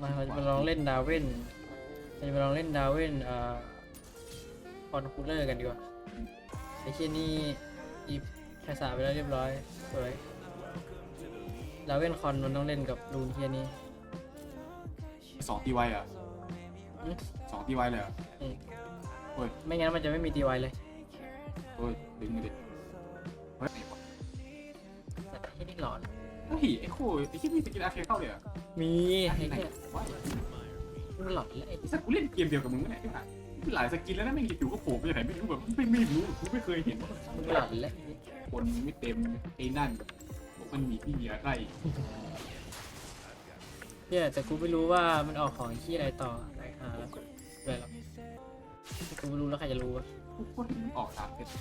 มาเราจะมาลองเล่นดาวเว่นเราจะมาลองเล่นดาวเว่นเอ่อคอนคูลเลอร์กันดีกว่าไอ้เช่นนี่อีแคสาไปแล้วเรียบร้อยสวยดาวเว่นคอนมันต้องเล่นกับรูนเทียนี้สองตีไวอะอืมสองตีไวเลยเหรอะอืมโอ้ยไม่งั้นมันจะไม่มีตีไวเลยโอ้ยดึงเลยดิเฮ้ยแต่ที่นี่หลอน เฮ้ยไอ้คู่ไอ้ที่มีสกินอาร์เคเข้าเลยเหรอะมีไอ้ไหนเนี่ยวะมันหลอนแล้วไอ้ไอ้สักกูเล่นเกมเดียวกับมึงไม่ไหนที่ไหนหลายสกินแล้วนะไม่งอยู่ก็โผล่ไปไหนไม่รู้แบบไม่ไม่รู้กูไม่เคยเห็นว่ามันหลอนแล้วคนไม่เต็มไอ้นั่นบอกมันมีที่มีอะไรเนี่ยแต่กูไม่รู้ว่ามันออกของที่อะไรต่อไหนหาแล้วอะไรหรอกกูไม่รู้แล้วใครจะรู้วะทุกคนออกสามเพชร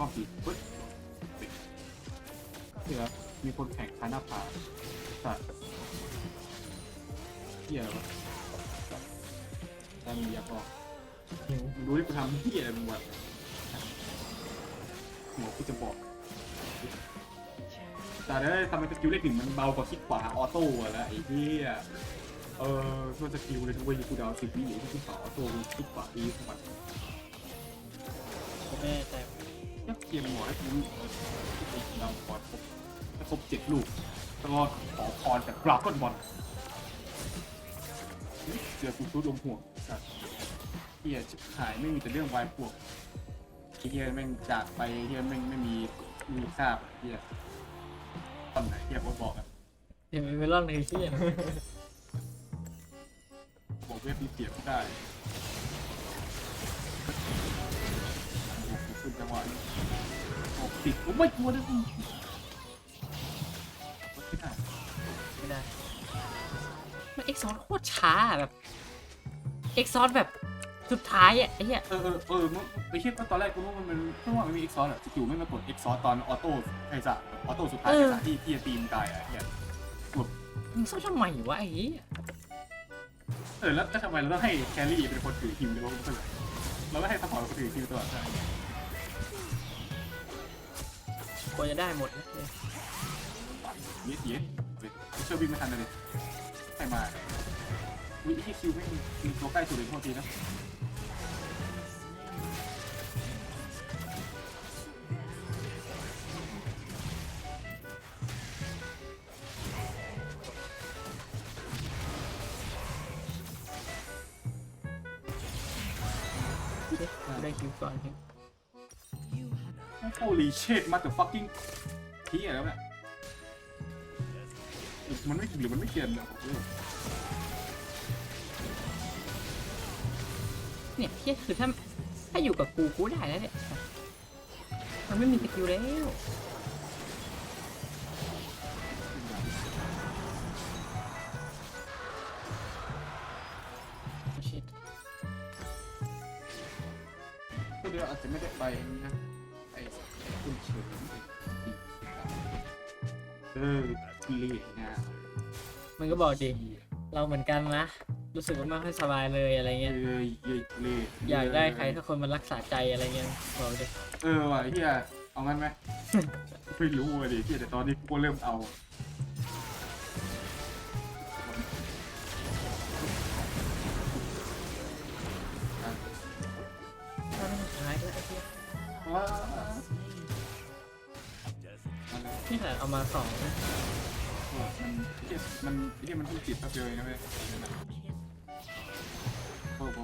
ตัวข้อผีเฮ้ยเดี๋ยวมีคนแข่งคาหน้าผาสัตว์เหี้ยอะไรวะแต่มีอยากบอกหิวมึงรู้ที่กูทำเหี้ยอะไรมึงวะหัวกูจะบอกแต่ได้ทำไมสกิลเลขหนึ่งมันเบากว่าคลิกขวาออโต้อะนะไอ้เหี้ยเออช่วยสกิลเลยทุกวันกูเดาวสิบวิหรือที่คลิกขวาออโต้คลิกขวาดีสมัครกูไม่แน่ ใจยักเกียมหัวให้กูไอ้ดาวคอร์ครบถ้าครบเจ็ดลูกแล้วก็ขอพรจากกราฟก้อนบอลเจอกูชุดลมห่วงสัตว์เฮียชิบหายไม่มีแต่เรื่องวายพวกไอ้เฮียแม่งจากไปเฮียแม่งไม่มีมีค่าเฮียตอนไหนเฮียผมบอกอะเดี๋ยวมีเมลอนในที่บอกเว็บมีเสียบไม่ได้ ขึ้นจังหวะนี้โอ้ติดโอ้ไม่กลัวด้วยกูไม่ได้ไม่ได้มันเอ็กซอร์โคตรช้าอะแบบเอ็กซอร์แบบสุดท้ายอะไอ้เหี้ยเออเออเออมึงไปคิดว่าตอนแรกกูรู้ว่ามันไม่ว่ามันมีเอ็กซอร์อะสกิลไม่มากดเอ็กซอร์ตอนออโต้ไอ้สัตว์ออโต้สุดท้ายไอ้สัตว์ที่ที่จะตีมตายอะเนี่ยมึงซ่อมทำไมวะไอ้เหี้ยเออแล้วแล้วทำไมเราต้องให้แครี่เป็นคนถือคิวเลยวะมันเราก็ให้ซัพพอร์ตเป็นคนถือคิวตลอดใช่ กว่าจะได้หมดนะเย็ดเย็ดเชื่อวิ่งไม่ทันเลยใครมาวิธีคิวไม่มีตัวใกล้สุดเลยโทษทีนะได้คิวก่อนครับ โอ้ลีเชดมาแต่ fucking ที่อะไรวเนี่ยมันไม่หรือมันไม่เกินเลยเนี่ยเหี้ยคือถ้าถ้าอยู่กับกูกูได้แล้วเนี่ยมันไม่มีสกิลแล้วก็เดี๋ยวอาจจะไม่ได้ไปนะ เออเลียงามันก็บอกดิ เราเหมือนกันนะ รู้สึกว่าไม่ค่อยสบายเลยอะไรเอเงี้ย อเยเลีอยากได้ใครสักคนมารักษาใจอะไรเงี้ยบอกดิเออว่ะเฮียเอางั้นไหม ไม่รู้อะดิเฮียแต่ตอนนี้กูเริ่มเอาถ้าไม่สุดท้ายก็ไอ้เหี้ยว้านี่ แหละเอามาสองมันเฮียมันเียมันเพิ่งติดแป๊บเดียวเองนะเว้ยโอ้โห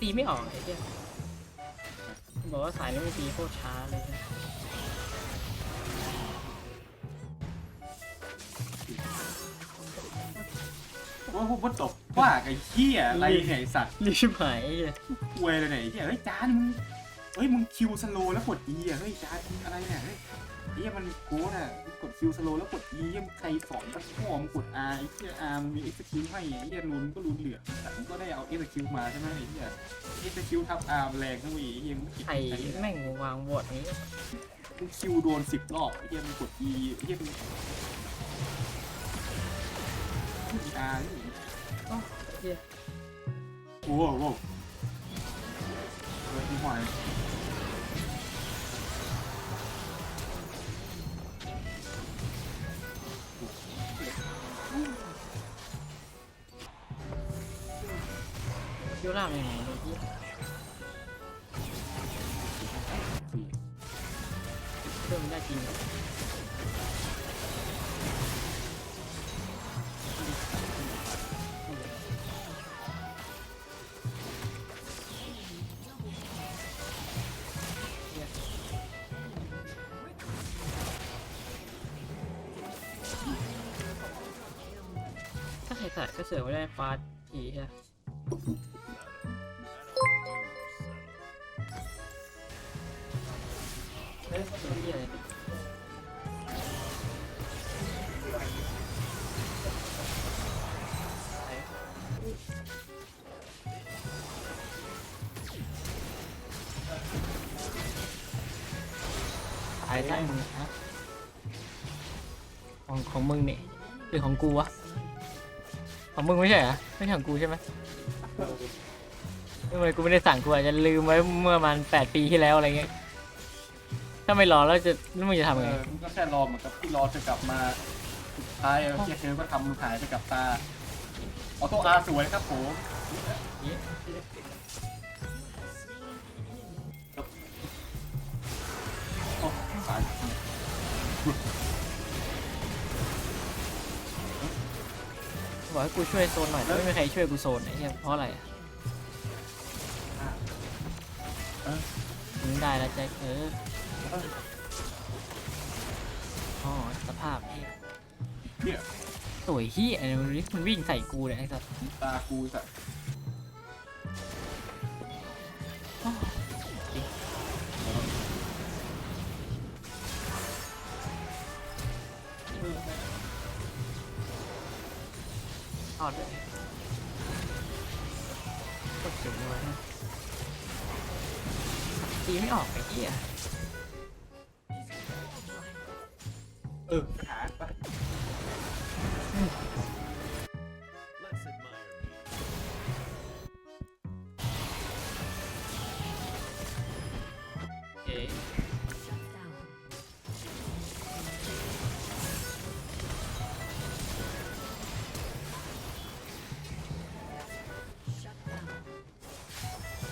ตีไม่ออกไอ้เหี้บอกว่าสายนี้มันตีโคตรช้าเลยนะ ว่าพวกมันตบว่าไอ้เหี้ยอะไรเนี่ยไอ้สัตว์รีบชิบหายไอ้เหี้ยควยเลยเนี่ยไอ้เหี้ยเฮ้ยจานมึงเฮ้ยมึงคิวสโลแล้วกด E อะเฮ้ยจ้าอะไรเนี่ยเฮ้ยไอ้เหี้ยมันโค้ดอะมึงกดคิวสโลแล้วกด E เหี้ยมึงใครสอนตั้งพ่อมึงกด R ไอ้เหี้ย R มันมี execute ให้ไอ้เหี้ยรุนก็รุนเหลือแต่มึงก็ได้เอา execute มาใช่ไหมไอ้เหี้ย execute ทับ R มันแรงทั้งวีไอ้เหี้ยมึงคิดใครแม่งวางบอร์ดนี้มึงคิวโดนสิบรอบไอ้เหี้ยมึงกด E ไอ้เหี้ยมึง R นี่ อ๋อเหี้ยโอ้โหโอ้โหเฮ้ยพี่ห ก็เนี่ยพี่สี่เพิ่มได้จริงเหรอถ้าใครใส่ก็เสือกไม่ได้ฟาสทีใช่ไหมเฮ้ยเป็นที่อะไรตายได้มึงฮะของของมึงเนี่ยหรือของกูวะ ของมึงไม่ใช่เหรอไม่ใช่ของกูใช่ไหมทำไมกูไม่ได้สั่งกูอาจจะลืมไว้เมื่อประมันแปดปีที่แล้วอะไรเงี้ยถ้าไม่รอแล้วจะแล้วมึงจะทำไงอมึงก็แค่รอเหมือนกับที่รอจะกลับมาสุดท้ายเอาเคียเธอก็ทำมึงหายไปกับตาออโต้อาร์สวยครับผม บอกให้กูช่วยโซนหน่อยแต่ไม่มีใครช่วยกูโซนไอ้เนี่ยเพราะอะไรอะเออมึงได้แล้วแจ็คเออเอออ๋อสภาพเหี้ยเนี่ยสวยเฮียอะไรมันมันวิ่งใส่กูเนี่ยไอ้สัสตากูสัตว์ ดเลยกดเสียงเลยตีไม่ออกไอ้เหี้ยเออหา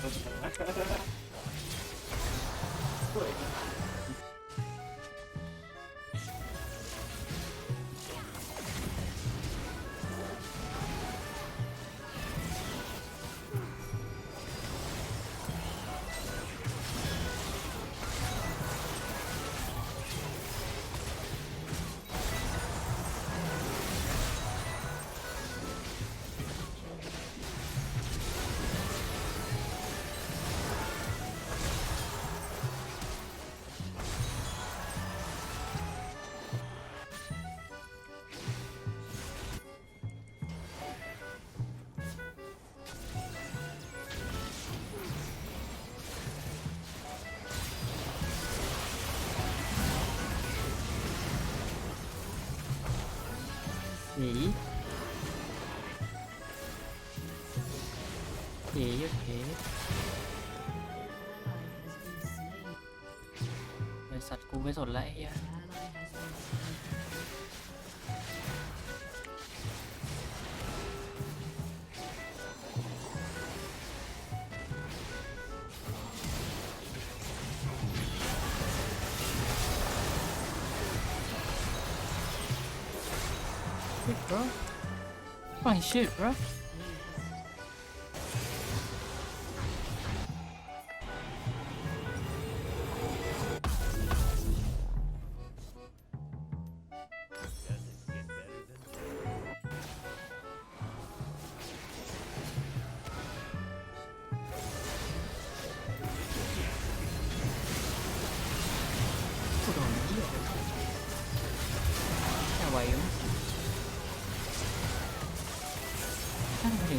確かに。 บริษัทกูไม่สนแล้วไอ้เหี้ยเฮ้ย bro Oh shit bro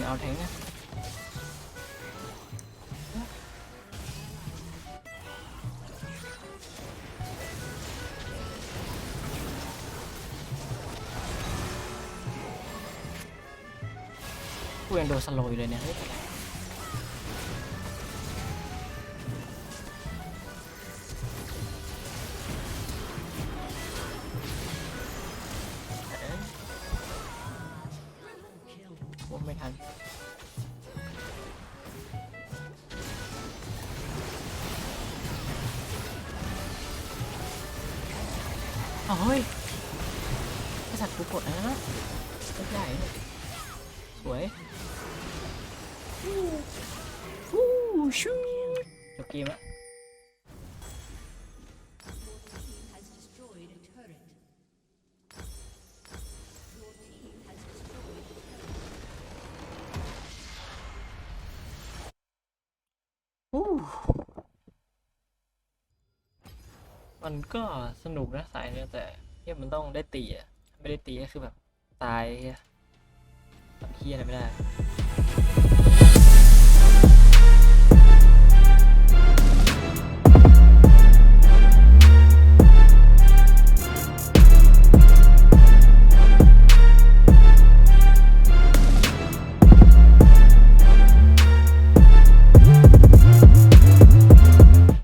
เอาแทงนะกูยังโดนสโลยเลยเนี่ยเฮ้ยเป็นไร เอาเฮ้ยไอสัตว์กูกดนะตัวใหญ่สวยฟูชูจบเกมละ has มันก็สนุกนะสายเนี้ยแต่เฮียมันต้องได้ตีอะไม่ได้ตีก็คือแบบตายเฮียทำเฮียอะไรไม่ได้